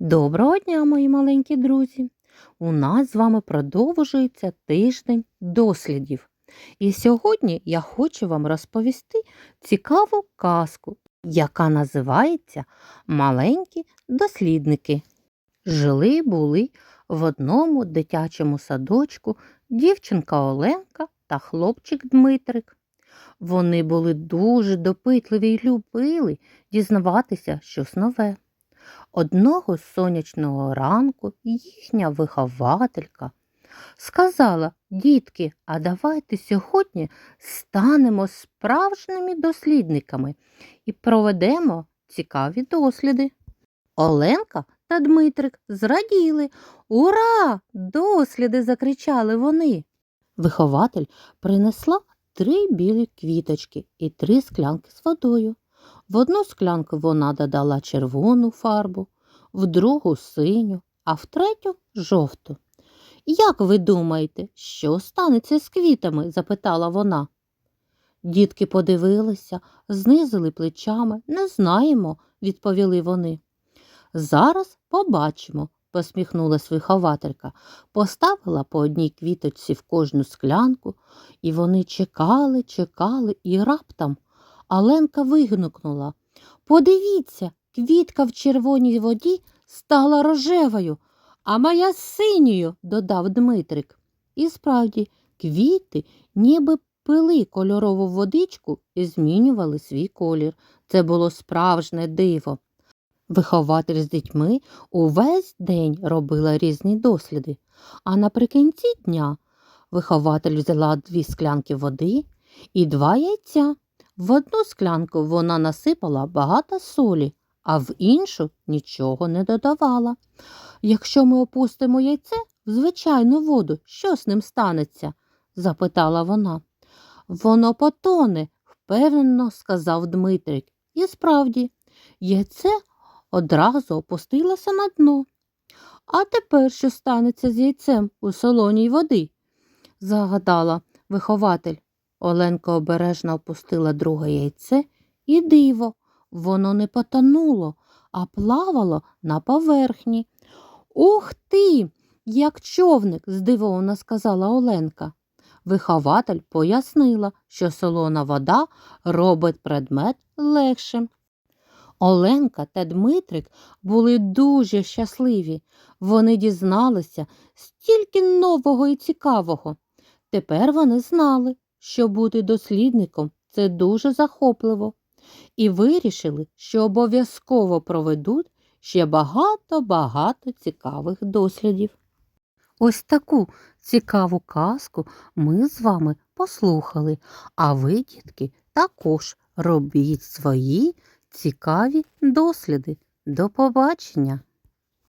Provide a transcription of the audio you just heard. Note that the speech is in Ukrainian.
Доброго дня, мої маленькі друзі! У нас з вами продовжується тиждень дослідів. І сьогодні я хочу вам розповісти цікаву казку, яка називається Маленькі дослідники. Жили були в одному дитячому садочку дівчинка Оленка та хлопчик Дмитрик. Вони були дуже допитливі й любили дізнаватися щось нове. Одного сонячного ранку їхня вихователька сказала, дітки, а давайте сьогодні станемо справжніми дослідниками і проведемо цікаві досліди. Оленка та Дмитрик зраділи. Ура! Досліди! закричали вони. Вихователь принесла три білі квіточки і три склянки з водою. В одну склянку вона додала червону фарбу, в другу синю, а в третю жовту. Як ви думаєте, що станеться з квітами? запитала вона. Дітки подивилися, знизили плечами. Не знаємо, відповіли вони. Зараз побачимо, посміхнулась вихователька, поставила по одній квіточці в кожну склянку, і вони чекали, чекали і раптом Аленка вигукнула Подивіться, квітка в червоній воді стала рожевою, а моя синьою, додав Дмитрик. І справді, квіти ніби пили кольорову водичку і змінювали свій колір. Це було справжнє диво. Вихователь з дітьми увесь день робила різні досліди, а наприкінці дня вихователь взяла дві склянки води і два яйця. В одну склянку вона насипала багато солі, а в іншу нічого не додавала. Якщо ми опустимо яйце в звичайну воду, що з ним станеться? запитала вона. Воно потоне, впевнено сказав Дмитрик. І справді, яйце одразу опустилося на дно. А тепер що станеться з яйцем у солоній води? загадала вихователь. Оленка обережно опустила друге яйце і диво, воно не потонуло, а плавало на поверхні. Ух ти, як човник, здивовано сказала Оленка. Вихователь пояснила, що солона вода робить предмет легшим. Оленка та Дмитрик були дуже щасливі. Вони дізналися стільки нового і цікавого. Тепер вони знали, що бути дослідником це дуже захопливо, і вирішили, що обов'язково проведуть ще багато-багато цікавих дослідів. Ось таку цікаву казку ми з вами послухали, а ви, дітки, також робіть свої цікаві досліди. До побачення!